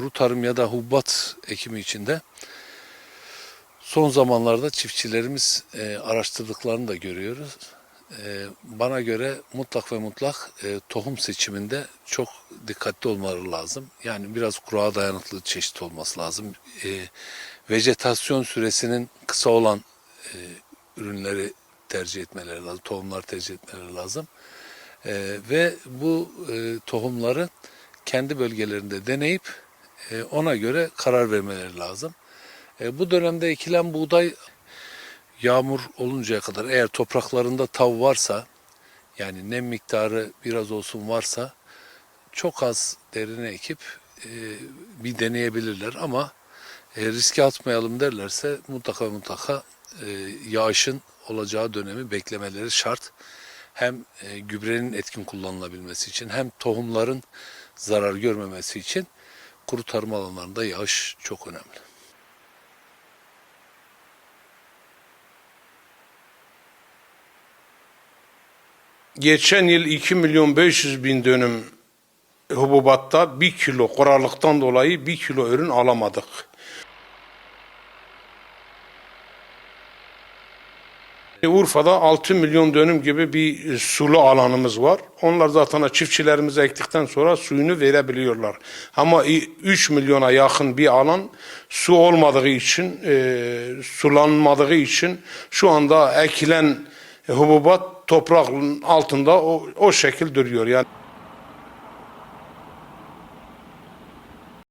Kuru tarım ya da hububat ekimi içinde son zamanlarda çiftçilerimiz e, araştırdıklarını da görüyoruz. E, bana göre mutlak ve mutlak e, tohum seçiminde çok dikkatli olmaları lazım. Yani biraz kuruğa dayanıklı çeşit olması lazım. E, vejetasyon süresinin kısa olan e, ürünleri tercih etmeleri lazım, tohumlar tercih etmeleri lazım. E, ve bu e, tohumları kendi bölgelerinde deneyip ona göre karar vermeleri lazım. E, bu dönemde ekilen buğday yağmur oluncaya kadar eğer topraklarında tav varsa yani nem miktarı biraz olsun varsa çok az derine ekip e, bir deneyebilirler ama e, riske atmayalım derlerse mutlaka mutlaka e, yağışın olacağı dönemi beklemeleri şart. Hem e, gübrenin etkin kullanılabilmesi için hem tohumların zarar görmemesi için kuru tarım alanlarında yağış çok önemli. Geçen yıl 2 milyon 500 bin dönüm hububatta 1 kilo kurarlıktan dolayı 1 kilo ürün alamadık. Urfa'da 6 milyon dönüm gibi bir sulu alanımız var. Onlar zaten çiftçilerimiz ektikten sonra suyunu verebiliyorlar. Ama 3 milyona yakın bir alan su olmadığı için, e, sulanmadığı için şu anda ekilen hububat toprağın altında o, o şekil duruyor. Yani